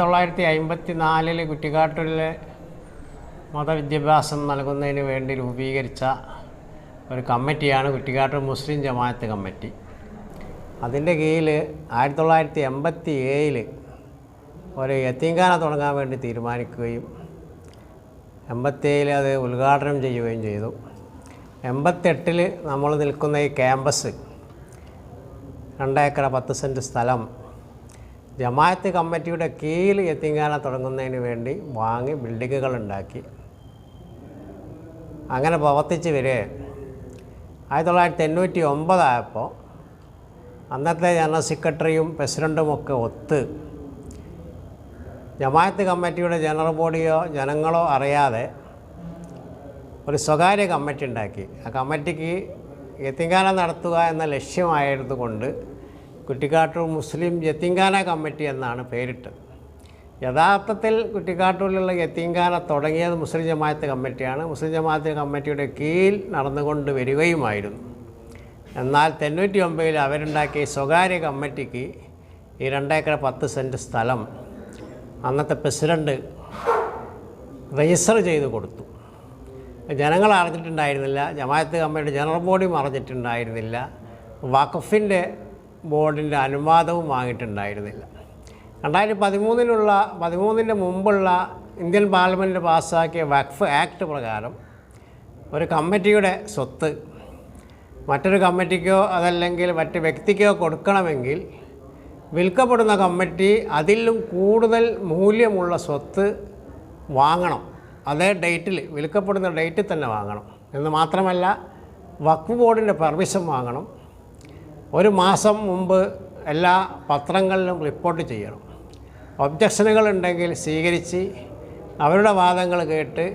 തൊള്ളായിരത്തി അമ്പത്തി നാലിൽ കുറ്റിക്കാട്ടൂരിൽ മതവിദ്യാഭ്യാസം നൽകുന്നതിന് വേണ്ടി രൂപീകരിച്ച ഒരു കമ്മിറ്റിയാണ് കുറ്റിക്കാട്ടൂർ മുസ്ലിം ജമാഅത്ത് കമ്മിറ്റി. അതിന്റെ കീഴിൽ ആയിരത്തി തൊള്ളായിരത്തി എൺപത്തി ഏഴിൽ ഒരു യത്തീങ്കാന തുടങ്ങാൻ വേണ്ടി തീരുമാനിക്കുകയും എൺപത്തേഴിൽ അത് ഉദ്ഘാടനം ചെയ്യുകയും ചെയ്തു. എൺപത്തെട്ടിൽ നമ്മൾ നിൽക്കുന്ന ഈ ക്യാമ്പസ് രണ്ടേക്കറ പത്ത് സെന്റ് സ്ഥലം ജമാഅത്ത് കമ്മിറ്റിയുടെ കീഴിൽ യത്തീങ്കാന തുടങ്ങുന്നതിന് വേണ്ടി വാങ്ങി ബിൽഡിങ്ങുകൾ ഉണ്ടാക്കി. അങ്ങനെ പ്രവർത്തിച്ച് വരെ ആയിരത്തി തൊള്ളായിരത്തി തൊണ്ണൂറ്റി ഒമ്പതായപ്പോൾ അന്നത്തെ ജനറൽ സെക്രട്ടറിയും പ്രസിഡന്റുമൊക്കെ ഒത്ത് ജമാഅത്ത് കമ്മിറ്റിയുടെ ജനറൽ ബോഡിയോ ജനങ്ങളോ അറിയാതെ ഒരു സ്വകാര്യ കമ്മിറ്റി ഉണ്ടാക്കി. ആ കമ്മിറ്റിക്ക് എത്തിങ്കാനം നടത്തുക എന്ന ലക്ഷ്യമായതുകൊണ്ട് കുറ്റിക്കാട്ടൂർ മുസ്ലിം യത്തിങ്കാന കമ്മിറ്റി എന്നാണ് പേരിട്ടത്. യഥാർത്ഥത്തിൽ കുറ്റിക്കാട്ടൂരിലുള്ള യത്തിങ്കാന തുടങ്ങിയത് മുസ്ലിം ജമാഅത്ത് കമ്മിറ്റിയാണ്. മുസ്ലിം ജമാഅത്ത് കമ്മിറ്റിയുടെ കീഴിൽ നടന്നുകൊണ്ട് വരികയുമായിരുന്നു. എന്നാൽ തൊണ്ണൂറ്റി ഒമ്പതിൽ അവരുണ്ടാക്കിയ സ്വകാര്യ കമ്മിറ്റിക്ക് ഈ രണ്ടേക്കർ പത്ത് സെന്റ് സ്ഥലം അന്നത്തെ പ്രസിഡന്റ് രജിസ്റ്റർ ചെയ്ത് കൊടുത്തു. ജനങ്ങൾ അറിഞ്ഞിട്ടുണ്ടായിരുന്നില്ല. ജമാഅത്ത് കമ്മിറ്റിയുടെ ജനറൽ ബോഡിയും അറിഞ്ഞിട്ടുണ്ടായിരുന്നില്ല. വഖഫിന്റെ ബോർഡിന്റെ അനുവാദവും വാങ്ങിയിട്ടുണ്ടായിരുന്നില്ല. രണ്ടായിരത്തി പതിമൂന്നിലുള്ള പതിമൂന്നിന്റെ മുമ്പുള്ള ഇന്ത്യൻ പാർലമെന്റ് പാസ്സാക്കിയ വഖഫ് ആക്ട് പ്രകാരം ഒരു കമ്മിറ്റിയുടെ സ്വത്ത് മറ്റൊരു കമ്മിറ്റിക്കോ അതല്ലെങ്കിൽ മറ്റ് വ്യക്തിക്കോ കൊടുക്കണമെങ്കിൽ വിൽക്കപ്പെടുന്ന കമ്മിറ്റി അതിലും കൂടുതൽ മൂല്യമുള്ള സ്വത്ത് വാങ്ങണം. അതേ ഡേറ്റിൽ വിൽക്കപ്പെടുന്ന ഡേറ്റിൽ തന്നെ വാങ്ങണം. എന്ന് മാത്രമല്ല വഖഫ് ബോർഡിന്റെ പെർമിഷൻ വാങ്ങണം. ഒരു മാസം മുമ്പ് എല്ലാ പത്രങ്ങളിലും റിപ്പോർട്ട് ചെയ്യണം. ഒബ്ജക്ഷനുകൾ ഉണ്ടെങ്കിൽ സ്വീകരിച്ച് അവരുടെ വാദങ്ങൾ കേട്ട്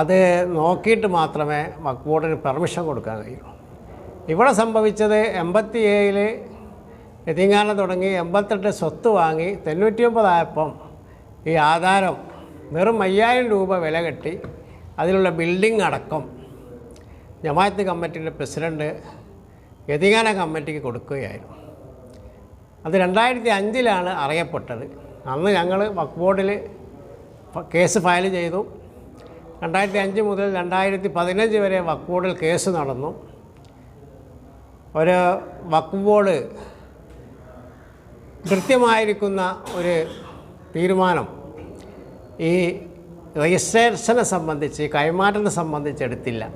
അത് നോക്കിയിട്ട് മാത്രമേ വക്ബോർഡിന് പെർമിഷൻ കൊടുക്കാൻ കഴിയൂ. ഇവിടെ സംഭവിച്ചത് എൺപത്തി ഏഴിൽ എത്തിങ്ങാനം തുടങ്ങി എൺപത്തെട്ട് സ്വത്ത് വാങ്ങി തൊണ്ണൂറ്റി ഒമ്പതായപ്പം ഈ ആധാരം വെറും അയ്യായിരം രൂപ വില കെട്ടി അതിലുള്ള ബിൽഡിംഗ് അടക്കം ജമാഅത്ത് കമ്മിറ്റിയുടെ പ്രസിഡന്റ് യതികാന കമ്മിറ്റിക്ക് കൊടുക്കുകയായിരുന്നു. അത് രണ്ടായിരത്തി അഞ്ചിലാണ് അറിയപ്പെട്ടത്. അന്ന് ഞങ്ങൾ വക്ക് ബോർഡിൽ കേസ് ഫയൽ ചെയ്തു. രണ്ടായിരത്തി അഞ്ച് മുതൽ രണ്ടായിരത്തി പതിനഞ്ച് വരെ വക്ക് ബോർഡിൽ കേസ് നടന്നു. ഒരു വക്ക് ബോർഡ് കൃത്യമായിരിക്കുന്ന ഒരു തീരുമാനം ഈ രജിസ്ട്രേഷനെ സംബന്ധിച്ച് കൈമാറ്റത്തെ സംബന്ധിച്ച് എടുത്തില്ല.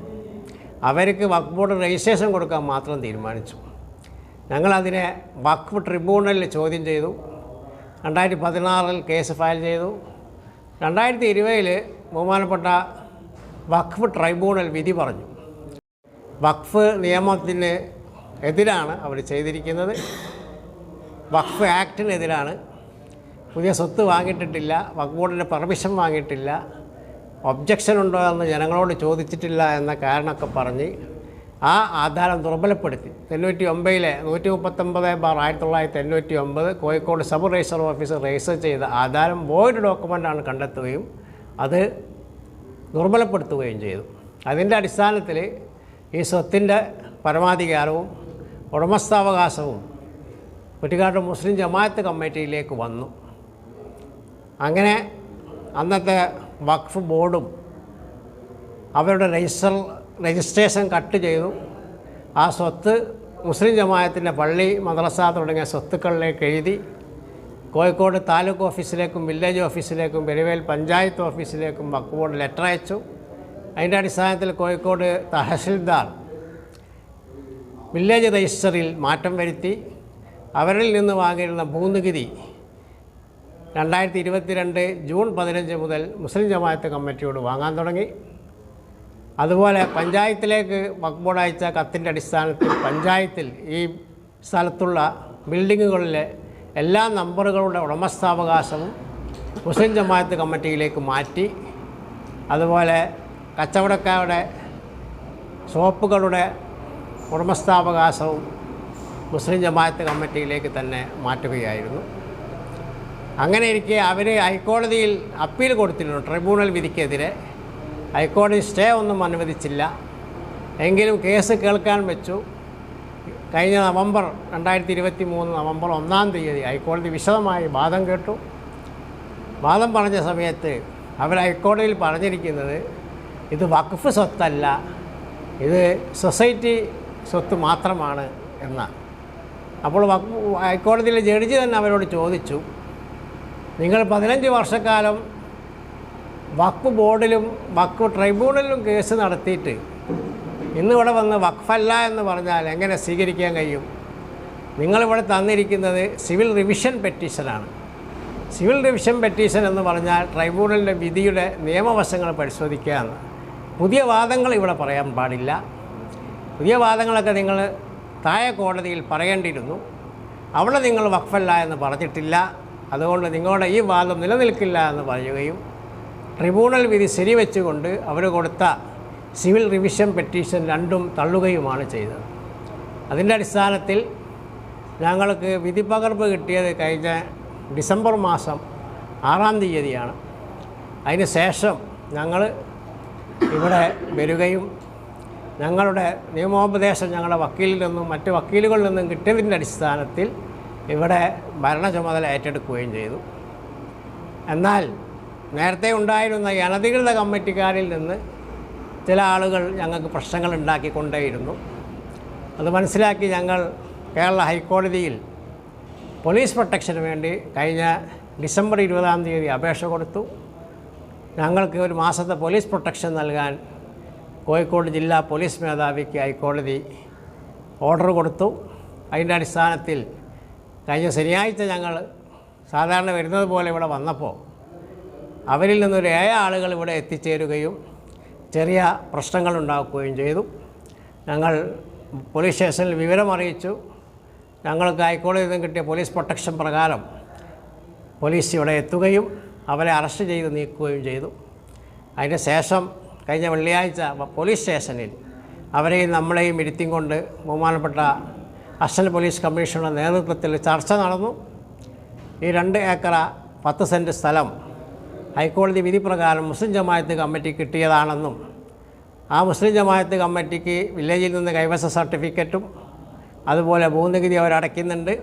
അവർക്ക് വഖഫ് ബോർഡ് രജിസ്ട്രേഷൻ കൊടുക്കാൻ മാത്രം തീരുമാനിച്ചു. ഞങ്ങളതിനെ വഖഫ് ട്രിബ്യൂണലിൽ ചോദ്യം ചെയ്തു. രണ്ടായിരത്തി പതിനാറിൽ കേസ് ഫയൽ ചെയ്തു. രണ്ടായിരത്തി ഇരുപതിൽ ബഹുമാനപ്പെട്ട വഖഫ് ട്രൈബ്യൂണൽ വിധി പറഞ്ഞു. വഖഫ് നിയമത്തിന് എതിരാണ് അവർ ചെയ്തിരിക്കുന്നത്. വഖഫ് ആക്ടിനെതിരാണ്. പുതിയ സ്വത്ത് വാങ്ങിയിട്ടിട്ടില്ല. വഖഫ് ബോർഡിന്റെ പെർമിഷൻ വാങ്ങിയിട്ടില്ല. ഒബ്ജക്ഷൻ ഉണ്ടോ എന്ന് ജനങ്ങളോട് ചോദിച്ചിട്ടില്ല എന്ന കാരണമൊക്കെ പറഞ്ഞ് ആ ആധാരം ദുർബലപ്പെടുത്തി. തൊണ്ണൂറ്റി ഒമ്പതിലെ നൂറ്റി മുപ്പത്തൊമ്പത് ബാർ ആയിരത്തി തൊള്ളായിരത്തി തൊണ്ണൂറ്റി ഒമ്പത് Kozhikode sub register officer register ചെയ്ത ആധാരം വോയിഡ് ഡോക്യുമെന്റാണ് കണ്ടെത്തുകയും അത് ദുർബലപ്പെടുത്തുകയും ചെയ്തു. അതിന്റെ അടിസ്ഥാനത്തിൽ ഈ സ്വത്തിന്റെ പരമാധികാരവും ഉടമസ്ഥാവകാശവും കുറ്റിക്കാട്ട് മുസ്ലിം ജമാഅത്ത് കമ്മിറ്റിയിലേക്ക് വന്നു. അങ്ങനെ അന്നത്തെ വഖഫ് ബോർഡും അവരുടെ രജിസ്റ്റർ രജിസ്ട്രേഷൻ കട്ട് ചെയ്തു. ആ സ്വത്ത് മുസ്ലിം ജമായത്തിന്റെ പള്ളി മദ്രസ തുടങ്ങിയ സ്വത്തുക്കളിലേക്ക് എഴുതി. കോഴിക്കോട് താലൂക്ക് ഓഫീസിലേക്കും വില്ലേജ് ഓഫീസിലേക്കും പെരുവേൽ പഞ്ചായത്ത് ഓഫീസിലേക്കും വഖഫ് ബോർഡ് ലെറ്റർ അയച്ചു. അതിന്റെ അടിസ്ഥാനത്തിൽ കോഴിക്കോട് തഹസിൽദാർ വില്ലേജ് രജിസ്റ്ററിൽ മാറ്റം വരുത്തി. അവരിൽ നിന്ന് വാങ്ങിയിരുന്ന ഭൂനികുതി രണ്ടായിരത്തി ഇരുപത്തിരണ്ട് ജൂൺ പതിനഞ്ച് മുതൽ മുസ്ലിം ജമാഅത്ത് കമ്മിറ്റിയോട് വാങ്ങാൻ തുടങ്ങി. അതുപോലെ പഞ്ചായത്തിലേക്ക് വഖഫ് ബോർഡ് അയച്ച കത്തിന്റെ അടിസ്ഥാനത്തിൽ പഞ്ചായത്തിൽ ഈ സ്ഥലത്തുള്ള ബിൽഡിങ്ങുകളിലെ എല്ലാ നമ്പറുകളുടെ ഉടമസ്ഥാവകാശവും മുസ്ലിം ജമാഅത്ത് കമ്മിറ്റിയിലേക്ക് മാറ്റി. അതുപോലെ കച്ചവടക്കാരുടെ ഷോപ്പുകളുടെ ഉടമസ്ഥാവകാശവും മുസ്ലിം ജമാഅത്ത് കമ്മിറ്റിയിലേക്ക് തന്നെ മാറ്റുകയായിരുന്നു. അങ്ങനെ ഇരിക്കെ അവർ ഹൈക്കോടതിയിൽ അപ്പീൽ കൊടുത്തിരുന്നു ട്രിബ്യൂണൽ വിധിക്കെതിരെ. ഹൈക്കോടതി സ്റ്റേ ഒന്നും അനുവദിച്ചില്ല. എങ്കിലും കേസ് കേൾക്കാൻ വെച്ചു. കഴിഞ്ഞ നവംബർ രണ്ടായിരത്തി ഇരുപത്തി മൂന്ന് നവംബർ ഒന്നാം തീയതി ഹൈക്കോടതി വിശദമായി വാദം കേട്ടു. വാദം പറഞ്ഞ സമയത്ത് അവർ ഹൈക്കോടതിയിൽ പറഞ്ഞിരിക്കുന്നത് ഇത് വഖഫ് സ്വത്തല്ല ഇത് സൊസൈറ്റി സ്വത്ത് മാത്രമാണ് എന്നാണ്. അപ്പോൾ ഹൈക്കോടതിയിലെ ജഡ്ജി തന്നെ അവരോട് ചോദിച്ചു. നിങ്ങൾ പതിനഞ്ച് വർഷക്കാലം വഖഫ് ബോർഡിലും വഖഫ് ട്രൈബ്യൂണലിലും കേസ് നടത്തിയിട്ട് ഇന്നിവിടെ വന്ന് വഖഫല്ല എന്ന് പറഞ്ഞാൽ എങ്ങനെ സ്വീകരിക്കാൻ കഴിയും? നിങ്ങളിവിടെ തന്നിരിക്കുന്നത് സിവിൽ റിവിഷൻ പെറ്റീഷനാണ്. സിവിൽ റിവിഷൻ പെറ്റീഷൻ എന്ന് പറഞ്ഞാൽ ട്രൈബ്യൂണലിന്റെ വിധിയുടെ നിയമവശങ്ങൾ പരിശോധിക്കുക എന്ന്. പുതിയ വാദങ്ങൾ ഇവിടെ പറയാൻ പാടില്ല. പുതിയ വാദങ്ങളൊക്കെ നിങ്ങൾ താഴെ കോടതിയിൽ പറയേണ്ടിയിരുന്നു. അവിടെ നിങ്ങൾ വഖഫല്ല എന്ന് പറഞ്ഞിട്ടില്ല. അതുകൊണ്ട് നിങ്ങളുടെ ഈ വാദം നിലനിൽക്കില്ല എന്ന് പറയുകയും ട്രിബ്യൂണൽ വിധി ശരിവെച്ചുകൊണ്ട് അവർ കൊടുത്ത സിവിൽ റിവിഷൻ പെറ്റീഷൻ രണ്ടും തള്ളുകയുമാണ് ചെയ്തത്. അതിന്റെ അടിസ്ഥാനത്തിൽ ഞങ്ങൾക്ക് വിധി പകർപ്പ് കിട്ടിയത് കഴിഞ്ഞ ഡിസംബർ മാസം ആറാം തീയതിയാണ്. അതിന് ശേഷം ഞങ്ങൾ ഇവിടെ വരികയും ഞങ്ങളുടെ നിയമോപദേശം ഞങ്ങളുടെ വക്കീലിൽ നിന്നും മറ്റ് വക്കീലുകളിൽ നിന്നും കിട്ടിയതിന്റെ അടിസ്ഥാനത്തിൽ ഇവിടെ ഭരണ ചുമതല ഏറ്റെടുക്കുകയും ചെയ്തു. എന്നാൽ നേരത്തെ ഉണ്ടായിരുന്ന അനധികൃത കമ്മിറ്റിക്കാരിൽ നിന്ന് ചില ആളുകൾ ഞങ്ങൾക്ക് പ്രശ്നങ്ങൾ ഉണ്ടാക്കിക്കൊണ്ടേയിരുന്നു. അത് മനസ്സിലാക്കി ഞങ്ങൾ കേരള ഹൈക്കോടതിയിൽ പോലീസ് പ്രൊട്ടക്ഷന് വേണ്ടി കഴിഞ്ഞ ഡിസംബർ ഇരുപതാം തീയതി അപേക്ഷ കൊടുത്തു. ഞങ്ങൾക്ക് ഒരു മാസത്തെ പോലീസ് പ്രൊട്ടക്ഷൻ നൽകാൻ കോഴിക്കോട് ജില്ലാ പോലീസ് മേധാവിക്ക് ഹൈക്കോടതി ഓർഡർ കൊടുത്തു. അതിന്റെ അടിസ്ഥാനത്തിൽ കഴിഞ്ഞ ശനിയാഴ്ച ഞങ്ങൾ സാധാരണ വരുന്നത് പോലെ ഇവിടെ വന്നപ്പോൾ അവരിൽ നിന്നൊരു ഏഴ് ആളുകൾ ഇവിടെ എത്തിച്ചേരുകയും ചെറിയ പ്രശ്നങ്ങൾ ഉണ്ടാക്കുകയും ചെയ്തു. ഞങ്ങൾ പോലീസ് സ്റ്റേഷനിൽ വിവരം അറിയിച്ചു. ഞങ്ങൾക്ക് ഹൈക്കോടതിയിൽ നിന്ന് കിട്ടിയ പോലീസ് പ്രൊട്ടക്ഷൻ പ്രകാരം പോലീസ് ഇവിടെ എത്തുകയും അവരെ അറസ്റ്റ് ചെയ്ത് നീക്കുകയും ചെയ്തു. അതിന് ശേഷം കഴിഞ്ഞ വെള്ളിയാഴ്ച പോലീസ് സ്റ്റേഷനിൽ അവരെയും നമ്മളെയും ഇരുത്തിക്കൊണ്ട് ബഹുമാനപ്പെട്ട അസിസ്റ്റന്റ് പോലീസ് കമ്മീഷണറുടെ നേതൃത്വത്തിൽ ചർച്ച നടന്നു. ഈ രണ്ട് ഏക്കറ പത്ത് സെന്റ് സ്ഥലം ഹൈക്കോടതി വിധി പ്രകാരം മുസ്ലിം ജമായത്ത് കമ്മിറ്റി കിട്ടിയതാണെന്നും ആ മുസ്ലിം ജമായത്ത് കമ്മിറ്റിക്ക് വില്ലേജിൽ നിന്ന് കൈവശ സർട്ടിഫിക്കറ്റും അതുപോലെ ഭൂനികുതി അവരടയ്ക്കുന്നുണ്ട്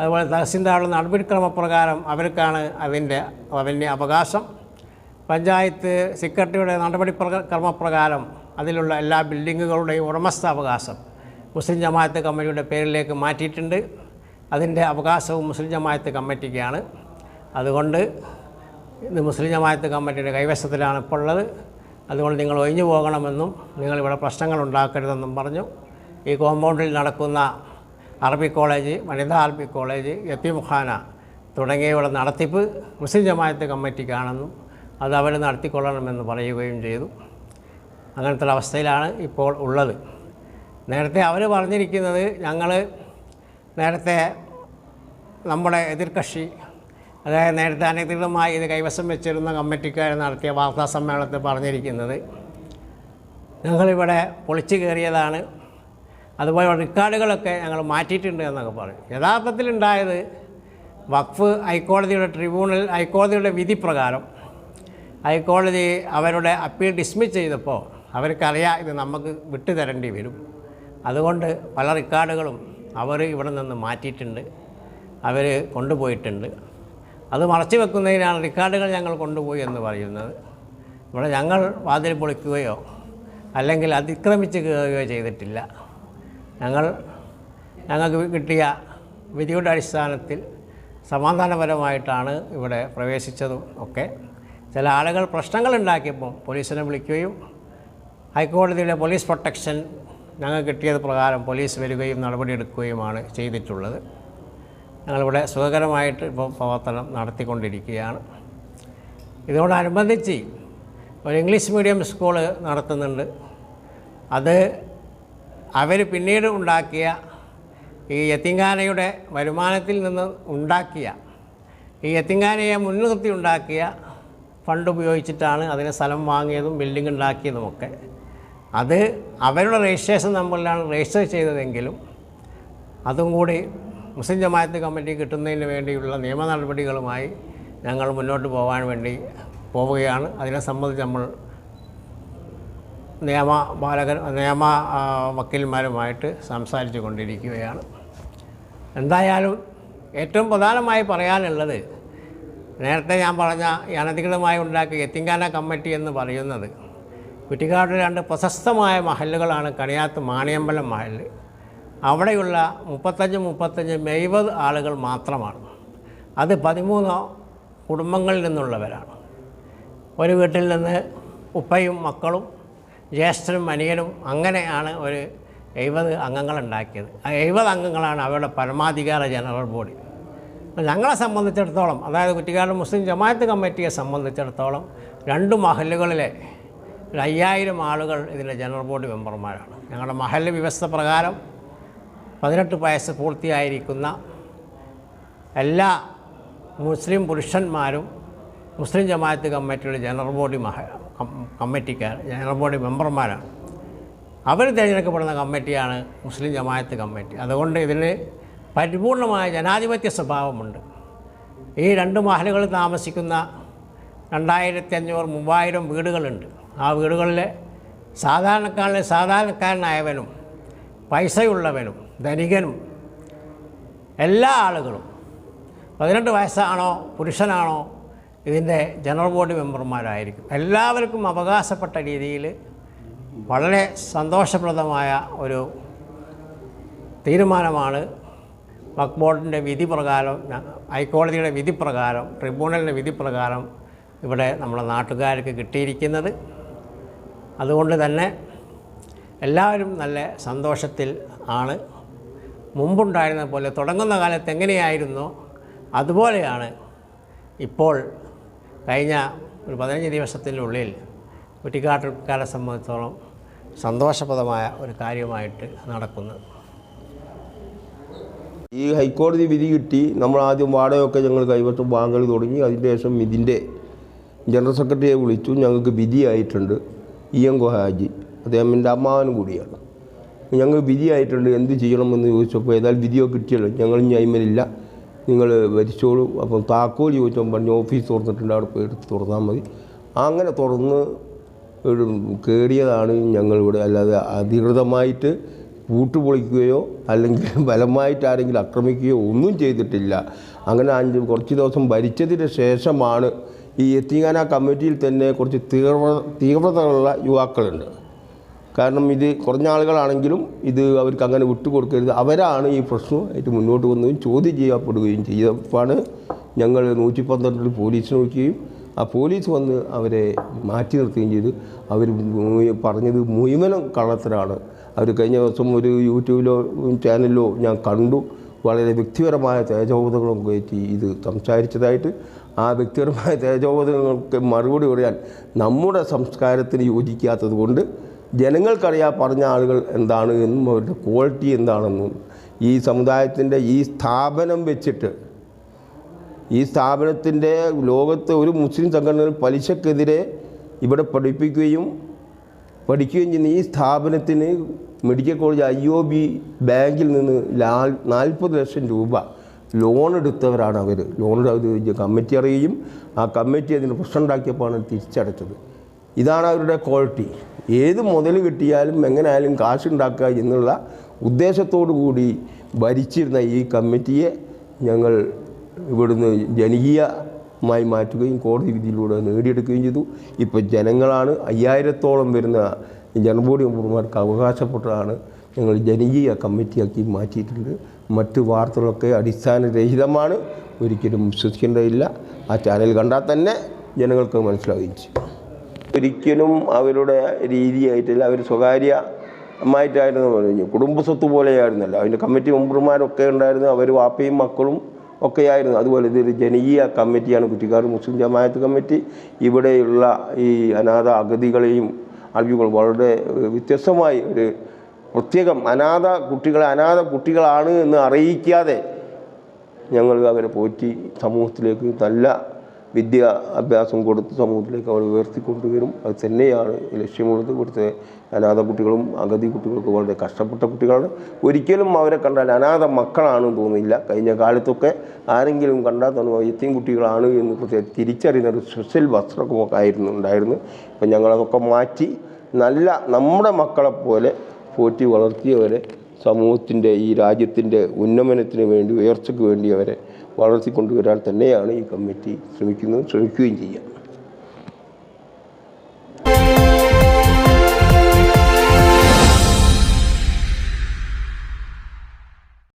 അതുപോലെ തഹസിൽദാറുടെ നടപടിക്രമപ്രകാരം അവർക്കാണ് അതിന്റെ അവന്റെ അവകാശം. പഞ്ചായത്ത് സെക്രട്ടറിയുടെ നടപടി പ്രക- ക്രമപ്രകാരം അതിലുള്ള എല്ലാ ബിൽഡിങ്ങുകളുടെയും ഉടമസ്ഥാവകാശം. മുസ്ലിം ജമാഅത്ത് കമ്മിറ്റിയുടെ പേരിലേക്ക് മാറ്റിയിട്ടുണ്ട്. അതിന്റെ അവകാശവും മുസ്ലിം ജമാഅത്ത് കമ്മിറ്റിക്കാണ്. അതുകൊണ്ട് ഇത് മുസ്ലിം ജമാഅത്ത് കമ്മിറ്റിയുടെ കൈവശത്തിലാണ് ഇപ്പോൾ ഉള്ളത്. അതുകൊണ്ട് നിങ്ങൾ ഒഴിഞ്ഞു പോകണമെന്നും നിങ്ങളിവിടെ പ്രശ്നങ്ങൾ ഉണ്ടാക്കരുതെന്നും പറഞ്ഞു. ഈ കോമ്പൗണ്ടിൽ നടക്കുന്ന അറബി കോളേജ് വനിതാ അറബി കോളേജ് യത്തിമുഖാന തുടങ്ങിയവയുടെ നടത്തിപ്പ് മുസ്ലിം ജമാഅത്ത് കമ്മിറ്റിക്കാണെന്നും അത് അവർ നടത്തിക്കൊള്ളണമെന്ന് പറയുകയും ചെയ്തു. അങ്ങനത്തെ അവസ്ഥയിലാണ് ഇപ്പോൾ ഉള്ളത്. നേരത്തെ അവർ പറഞ്ഞിരിക്കുന്നത് ഞങ്ങൾ നേരത്തെ നമ്മുടെ എതിർകക്ഷി അതായത് നേരത്തെ അനധികൃതമായി ഇത് കൈവശം വെച്ചിരുന്ന കമ്മിറ്റിക്കാർ നടത്തിയ വാർത്താ സമ്മേളനത്തിൽ പറഞ്ഞിരിക്കുന്നത് ഞങ്ങളിവിടെ പൊളിച്ചു കയറിയതാണ്. അതുപോലെ റെക്കോർഡുകളൊക്കെ ഞങ്ങൾ മാറ്റിയിട്ടുണ്ട് എന്നൊക്കെ പറയും. യഥാർത്ഥത്തിലുണ്ടായത് വഖഫ് ഹൈക്കോടതിയുടെ ട്രിബ്യൂണൽ ഹൈക്കോടതിയുടെ വിധി പ്രകാരം ഹൈക്കോടതി അവരുടെ അപ്പീൽ ഡിസ്മിസ് ചെയ്തപ്പോൾ അവർക്കറിയാം ഇത് നമുക്ക് വിട്ടു തരേണ്ടി വരും. അതുകൊണ്ട് പല റെക്കോർഡുകളും അവർ ഇവിടെ നിന്ന് മാറ്റിയിട്ടുണ്ട് അവർ കൊണ്ടുപോയിട്ടുണ്ട്. അത് മറച്ചു വെക്കുന്നതിനാണ് റെക്കോർഡുകൾ ഞങ്ങൾ കൊണ്ടുപോയി എന്ന് പറയുന്നത്. ഇവിടെ ഞങ്ങൾ വാതിൽ പൊളിക്കുകയോ അല്ലെങ്കിൽ അതിക്രമിച്ച് കയറുകയോ ചെയ്തിട്ടില്ല. ഞങ്ങൾ ഞങ്ങൾക്ക് കിട്ടിയ വിധിയുടെ അടിസ്ഥാനത്തിൽ സമാധാനപരമായിട്ടാണ് ഇവിടെ പ്രവേശിച്ചതും ഒക്കെ. ചില ആളുകൾ പ്രശ്നങ്ങൾ ഉണ്ടാക്കിയപ്പോൾ പോലീസിനെ വിളിക്കുകയും ഹൈക്കോടതിയുടെ പോലീസ് പ്രൊട്ടക്ഷൻ ഞങ്ങൾക്ക് കിട്ടിയത് പ്രകാരം പോലീസ് വരികയും നടപടിയെടുക്കുകയുമാണ് ചെയ്തിട്ടുള്ളത്. ഞങ്ങളിവിടെ സുഖകരമായിട്ട് ഇപ്പോൾ പ്രവർത്തനം നടത്തിക്കൊണ്ടിരിക്കുകയാണ്. ഇതോടനുബന്ധിച്ച് ഒരു ഇംഗ്ലീഷ് മീഡിയം സ്കൂൾ നടത്തുന്നുണ്ട്. അത് അവർ പിന്നീട് ഉണ്ടാക്കിയ ഈ യത്തിങ്കാനയുടെ വരുമാനത്തിൽ നിന്ന് ഉണ്ടാക്കിയ ഈ യത്തിങ്കാനയെ മുൻനിർത്തി ഉണ്ടാക്കിയ ഫണ്ട് ഉപയോഗിച്ചിട്ടാണ് അതിന് സ്ഥലം വാങ്ങിയതും ബിൽഡിംഗ് ഉണ്ടാക്കിയതുമൊക്കെ. അത് അവരുടെ രജിസ്ട്രേഷൻ നമ്പറിലാണ് രജിസ്റ്റർ ചെയ്തതെങ്കിലും അതും കൂടി മുസ്ലിം ജമാഅത്ത് കമ്മിറ്റി കിട്ടുന്നതിന് വേണ്ടിയുള്ള നിയമ നടപടികളുമായി ഞങ്ങൾ മുന്നോട്ട് പോകാൻ വേണ്ടി പോവുകയാണ്. അതിനെ സംബന്ധിച്ച് നമ്മൾ നിയമ ബാലകൻ നിയമ വക്കീൽമാരുമായിട്ട് സംസാരിച്ചു കൊണ്ടിരിക്കുകയാണ്. എന്തായാലും ഏറ്റവും പ്രധാനമായി പറയാനുള്ളത് നേരത്തെ ഞാൻ പറഞ്ഞ അനധികൃതമായി ഉണ്ടാക്കിയ എത്തിങ്കാന കമ്മിറ്റി എന്ന് പറയുന്നത് കുറ്റിക്കാട്ടിൽ രണ്ട് പ്രശസ്തമായ മഹലുകളാണ് കണിയാത്ത് മാണിയമ്പലം മഹൽ അവിടെയുള്ള മുപ്പത്തഞ്ച് മുപ്പത്തഞ്ച് മെയ്വത് ആളുകൾ മാത്രമാണ്. അത് പതിമൂന്നോ കുടുംബങ്ങളിൽ നിന്നുള്ളവരാണ്. ഒരു വീട്ടിൽ നിന്ന് ഉപ്പയും മക്കളും ജ്യേഷ്ഠനും അനിയനും അങ്ങനെയാണ് ഒരു എഴുപത് അംഗങ്ങളുണ്ടാക്കിയത്. ആ എഴുപത് അംഗങ്ങളാണ് അവരുടെ പരമാധികാര ജനറൽ ബോഡി. ഞങ്ങളെ സംബന്ധിച്ചിടത്തോളം അതായത് കുറ്റിക്കാട് മുസ്ലിം ജമാഅത്ത് കമ്മിറ്റിയെ സംബന്ധിച്ചിടത്തോളം രണ്ട് മഹലുകളിലെ ഒരു അയ്യായിരം ആളുകൾ ഇതിന്റെ ജനറൽ ബോർഡ് മെമ്പർമാരാണ്. ഞങ്ങളുടെ മഹൽ വ്യവസ്ഥ പ്രകാരം പതിനെട്ട് വയസ്സ് പൂർത്തിയായിരിക്കുന്ന എല്ലാ മുസ്ലിം പുരുഷന്മാരും മുസ്ലിം ജമാഅത്ത് കമ്മിറ്റിയുടെ ജനറൽ ബോഡി മഹ കമ്മിറ്റിക്കാർ ജനറൽ ബോഡി മെമ്പർമാരാണ്. അവർ തിരഞ്ഞെടുക്കപ്പെടുന്ന കമ്മിറ്റിയാണ് മുസ്ലിം ജമാഅത്ത് കമ്മിറ്റി. അതുകൊണ്ട് ഇതിന് പരിപൂർണമായ ജനാധിപത്യ സ്വഭാവമുണ്ട്. ഈ രണ്ട് മഹലുകളിൽ താമസിക്കുന്ന രണ്ടായിരത്തി അഞ്ഞൂറ് മൂവായിരം വീടുകളുണ്ട്. ആ വീടുകളിലെ സാധാരണക്കാരനെ സാധാരണക്കാരനായവനും പൈസയുള്ളവനും ധനികനും എല്ലാ ആളുകളും പതിനെട്ട് വയസ്സാണോ പുരുഷനാണോ ഇതിന്റെ ജനറൽ ബോഡി മെമ്പർമാരായിരിക്കും. എല്ലാവർക്കും അവകാശപ്പെട്ട രീതിയിൽ വളരെ സന്തോഷപ്രദമായ ഒരു തീരുമാനമാണ് വഖ് ബോർഡിന്റെ വിധി പ്രകാരം ഹൈക്കോടതിയുടെ വിധി പ്രകാരം ട്രിബ്യൂണലിന്റെ വിധി പ്രകാരം ഇവിടെ നമ്മുടെ നാട്ടുകാർക്ക് കിട്ടിയിരിക്കുന്നത്. അതുകൊണ്ട് തന്നെ എല്ലാവരും നല്ല സന്തോഷത്തിൽ ആണ്. മുമ്പുണ്ടായിരുന്ന പോലെ തുടങ്ങുന്ന കാലത്ത് എങ്ങനെയായിരുന്നോ? അതുപോലെയാണ് ഇപ്പോൾ കഴിഞ്ഞ ഒരു പതിനഞ്ച് ദിവസത്തിനുള്ളിൽ കുറ്റിക്കാട്ടുകാരെ സംബന്ധിച്ചോളം സന്തോഷപ്രദമായ ഒരു കാര്യമായിട്ട് നടക്കുന്നത് ഈ ഹൈക്കോടതി വിധി കിട്ടി. നമ്മൾ ആദ്യം വാടകയൊക്കെ ഞങ്ങൾ കൈവശം വാങ്ങൽ തുടങ്ങി. അതിന്റെ ശേഷം ഇതിന്റെ ജനറൽ സെക്രട്ടറിയെ വിളിച്ചു. ഞങ്ങൾക്ക് വിധിയായിട്ടുണ്ട്. E M Haji. അദ്ദേഹം എന്റെ അമ്മാവനും കൂടിയാണ്. ഞങ്ങൾ വിധിയായിട്ടുണ്ട് എന്ത് ചെയ്യണമെന്ന് ചോദിച്ചപ്പോൾ ഏതായാലും വിധിയോ കിട്ടിയല്ലോ. ഞങ്ങൾ ഇനി അയിമലില്ല നിങ്ങൾ വരിച്ചോളൂ അപ്പം താക്കോൽ ചോദിച്ചപ്പോൾ പറഞ്ഞു ഓഫീസ് തുറന്നിട്ടുണ്ട് അവിടെ പോയി എടുത്ത് തുറന്നാൽ മതി. അങ്ങനെ തുറന്ന് കയറിയതാണ് ഞങ്ങളിവിടെ. അല്ലാതെ അധികൃതമായിട്ട് കൂട്ടുപൊളിക്കുകയോ അല്ലെങ്കിൽ ബലമായിട്ട് ആരെങ്കിലും ആക്രമിക്കുകയോ ഒന്നും ചെയ്തിട്ടില്ല. അങ്ങനെ അഞ്ച് കുറച്ച് ദിവസം ഭരിച്ചതിന് ശേഷമാണ് ഈ എത്തിങ്ങാന കമ്മിറ്റിയിൽ തന്നെ കുറച്ച് തീവ്ര തീവ്രതകളുള്ള യുവാക്കളുണ്ട്. കാരണം ഇത് കുറഞ്ഞ ആളുകളാണെങ്കിലും ഇത് അവർക്ക് അങ്ങനെ വിട്ടുകൊടുക്കരുത്. അവരാണ് ഈ പ്രശ്നമായിട്ട് മുന്നോട്ട് വന്നതും ചോദ്യം ചെയ്യപ്പെടുകയും ചെയ്തപ്പോഴാണ് ഞങ്ങൾ നൂറ്റി പന്ത്രണ്ടിൽ പോലീസിനെ നോക്കുകയും ആ പോലീസ് വന്ന് അവരെ മാറ്റി നിർത്തുകയും ചെയ്തു. അവർ പറഞ്ഞത് മുഴുവനും കള്ളത്തരാണ്. അവർ കഴിഞ്ഞ ദിവസം ഒരു യൂട്യൂബിലോ ചാനലിലോ ഞാൻ കണ്ടു. വളരെ വ്യക്തിപരമായ തേജോബോധങ്ങളും കയറ്റി ഇത് സംസാരിച്ചതായിട്ട് ആ വ്യക്തിപരമായ തേജോവധങ്ങൾക്ക് മറുപടി പറയാൻ നമ്മുടെ സംസ്കാരത്തിന് യോജിക്കാത്തത് കൊണ്ട് ജനങ്ങൾക്കറിയാം പറഞ്ഞ ആളുകൾ എന്താണ് എന്നും അവരുടെ ക്വാളിറ്റി എന്താണെന്നും ഈ സമുദായത്തിന്റെ ഈ സ്ഥാപനം വെച്ചിട്ട് ഈ സ്ഥാപനത്തിന്റെ ലോകത്തെ ഒരു മുസ്ലിം സംഘടനകൾ പലിശക്കെതിരെ ഇവിടെ പഠിപ്പിക്കുകയും പഠിക്കുകയും ചെയ്യുന്ന ഈ സ്ഥാപനത്തിന് medical college I O B ബാങ്കിൽ നിന്ന് നാൽപ്പത് ലക്ഷം രൂപ ലോൺ എടുത്തവരാണ് അവർ. ലോൺ കമ്മിറ്റി അറിയുകയും ആ കമ്മിറ്റി അതിന് പ്രശ്നം ഉണ്ടാക്കിയപ്പോഴാണ് തിരിച്ചടച്ചത്. ഇതാണ് അവരുടെ ക്വാളിറ്റി. ഏത് മുതൽ കിട്ടിയാലും എങ്ങനെയായാലും കാശുണ്ടാക്കുക എന്നുള്ള ഉദ്ദേശത്തോടു കൂടി ഭരിച്ചിരുന്ന ഈ കമ്മിറ്റിയെ ഞങ്ങൾ ഇവിടുന്ന് ജനകീയമായി മാറ്റുകയും കോടതി വിധിയിലൂടെ നേടിയെടുക്കുകയും ചെയ്തു. ഇപ്പോൾ ജനങ്ങളാണ് അയ്യായിരത്തോളം വരുന്ന ജനബോഡി മെമ്പർമാർക്ക് അവകാശപ്പെട്ടതാണ് ഞങ്ങൾ ജനകീയ കമ്മിറ്റിയാക്കി മാറ്റിയിട്ടുണ്ട്. മറ്റ് വാർത്തകളൊക്കെ അടിസ്ഥാനരഹിതമാണ്. ഒരിക്കലും വിശ്വസിക്കേണ്ടതില്ല. ആ ചാനൽ കണ്ടാൽ തന്നെ ജനങ്ങൾക്ക് മനസ്സിലാവുകയും ചെയ്യും. ഒരിക്കലും അവരുടെ രീതിയായിട്ടില്ല അവർ സ്വകാര്യമായിട്ടായിരുന്നു പറഞ്ഞു കുടുംബസ്വത്ത് പോലെയായിരുന്നല്ലോ. അതിന്റെ കമ്മിറ്റി മെമ്പർമാരൊക്കെ ഉണ്ടായിരുന്നു. അവർ വാപ്പയും മക്കളും ഒക്കെയായിരുന്നു. അതുപോലെ ഇതൊരു ജനകീയ കമ്മിറ്റിയാണ്. കുറ്റിക്കാട് മുസ്ലിം ജമാഅത്ത് കമ്മിറ്റി. ഇവിടെയുള്ള ഈ അനാഥ അഗതികളെയും അൽവികൾ വളരെ വ്യത്യസ്തമായി ഒരു പ്രത്യേകം അനാഥ കുട്ടികളെ അനാഥ കുട്ടികളാണ് എന്ന് അറിയിക്കാതെ ഞങ്ങൾ അവരെ പോറ്റി സമൂഹത്തിലേക്ക് നല്ല വിദ്യ അഭ്യാസം കൊടുത്ത് സമൂഹത്തിലേക്ക് അവർ ഉയർത്തിക്കൊണ്ടുവരും. അത് തന്നെയാണ് ലക്ഷ്യമുള്ളത്. ഇവിടുത്തെ അനാഥ കുട്ടികളും അഗതി കുട്ടികൾക്ക് വളരെ കഷ്ടപ്പെട്ട കുട്ടികളാണ്. ഒരിക്കലും അവരെ കണ്ടാൽ അനാഥ മക്കളാണെന്ന് തോന്നില്ല കഴിഞ്ഞ കാലത്തൊക്കെ ആരെങ്കിലും കണ്ടാൽ തന്നെ എത്തിയും കുട്ടികളാണ് എന്ന് പ്രത്യേകം തിരിച്ചറിയുന്ന ഒരു സ്പെഷ്യൽ വസ്ത്രമൊക്കെ ആയിരുന്നു ഉണ്ടായിരുന്നു ഇപ്പം ഞങ്ങളതൊക്കെ മാറ്റി നല്ല നമ്മുടെ മക്കളെപ്പോലെ പോറ്റി വളർത്തിയവരെ സമൂഹത്തിന്റെ ഈ രാജ്യത്തിന്റെ ഉന്നമനത്തിന് വേണ്ടി ഉയർച്ചയ്ക്ക് വേണ്ടി അവരെ വളർത്തിക്കൊണ്ടുവരാൻ തന്നെയാണ് ഈ കമ്മിറ്റി ശ്രമിക്കുന്നത് ശ്രമിക്കുകയും ചെയ്യുക.